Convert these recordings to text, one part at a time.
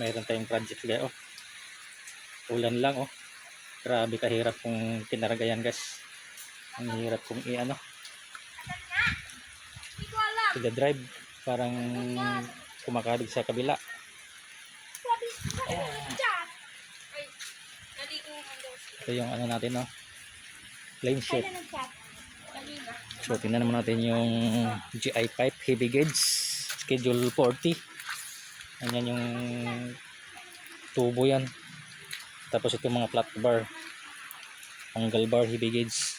mayroon tayong project guys oh. Ulan lang oh. Grabe kahirap kung kinaragayan guys. Ang hirap kung i-ano. To the drive parang kumakadig sa kabila. Siya. ito yung ano natin no Kailan nag-chat? Kanina. so tingnan naman natin yung GI pipe heavy gauge schedule 40 Ayan yung tubo yan. Tapos ito mga flat bar. Angle bar heavy gauge.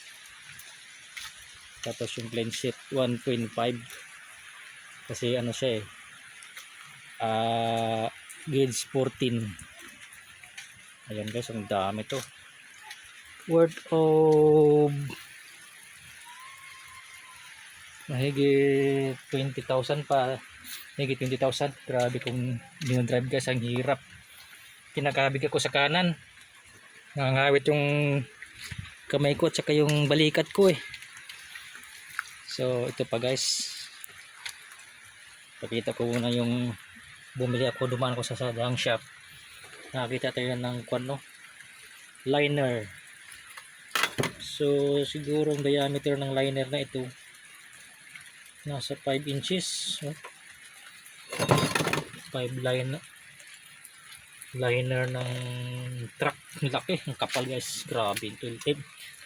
Tapos yung plane sheet 1.5 kasi ano siya eh. Ah gauge 14 ayan guys ang dami to. Worth of mahigit 20,000 pa. Mahigit 20,000 grabe kung dinadrive guys. Ang hirap. Kinakabig ako sa kanan. Nangangawit yung kamay ko at saka yung balikat ko eh. So ito pa guys. Pakita ko muna yung bumili ako dumaan ako sa sadang shop. Nakakita tayo ng kwan liner. So siguro ang diameter ng liner na ito nasa 5 inches. So, 5 line liner ng truck. Laki. Ang kapal guys. Grabe. 12,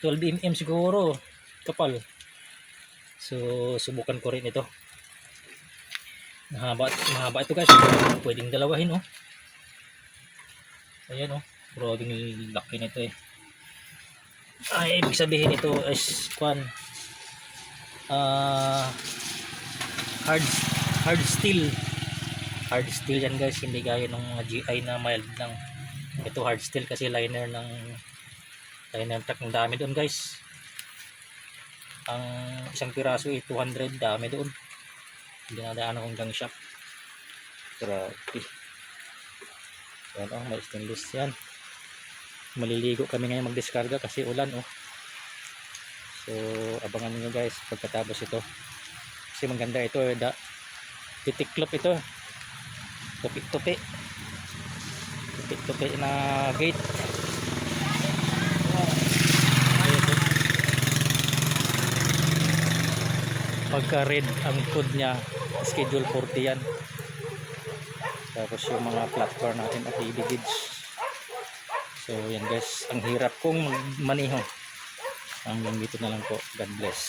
12 mm siguro. Kapal. So subukan ko rin ito. Mahaba, mahaba ito guys. Pwedeng dalawahin oh. Ayan oh. Grabing laki nito eh. Ay ibig sabihin ito is 1 uh, hard hard steel. Hard steel yan guys. Hindi gaya ng mga GI na mild lang. Ito hard steel kasi liner ng liner truck. Ng dami doon guys. Ang isang piraso ay 200 dami doon. Hindi na dinadaan akong gang shop. Grabe. Yan oh may stainless yan. Maliligo kami ngayon magdiskarga kasi ulan oh so abangan niyo guys pagkatapos ito. Kasi maganda ito eh, da, titiklop ito. Tupi-tupi. Tupi-tupi na gate. Ayan, oh. pagka red ang code nya schedule 40 yan. Tapos yung mga platform natin at gauge so yan guys ang hirap kong maniho hanggang dito na lang po. God bless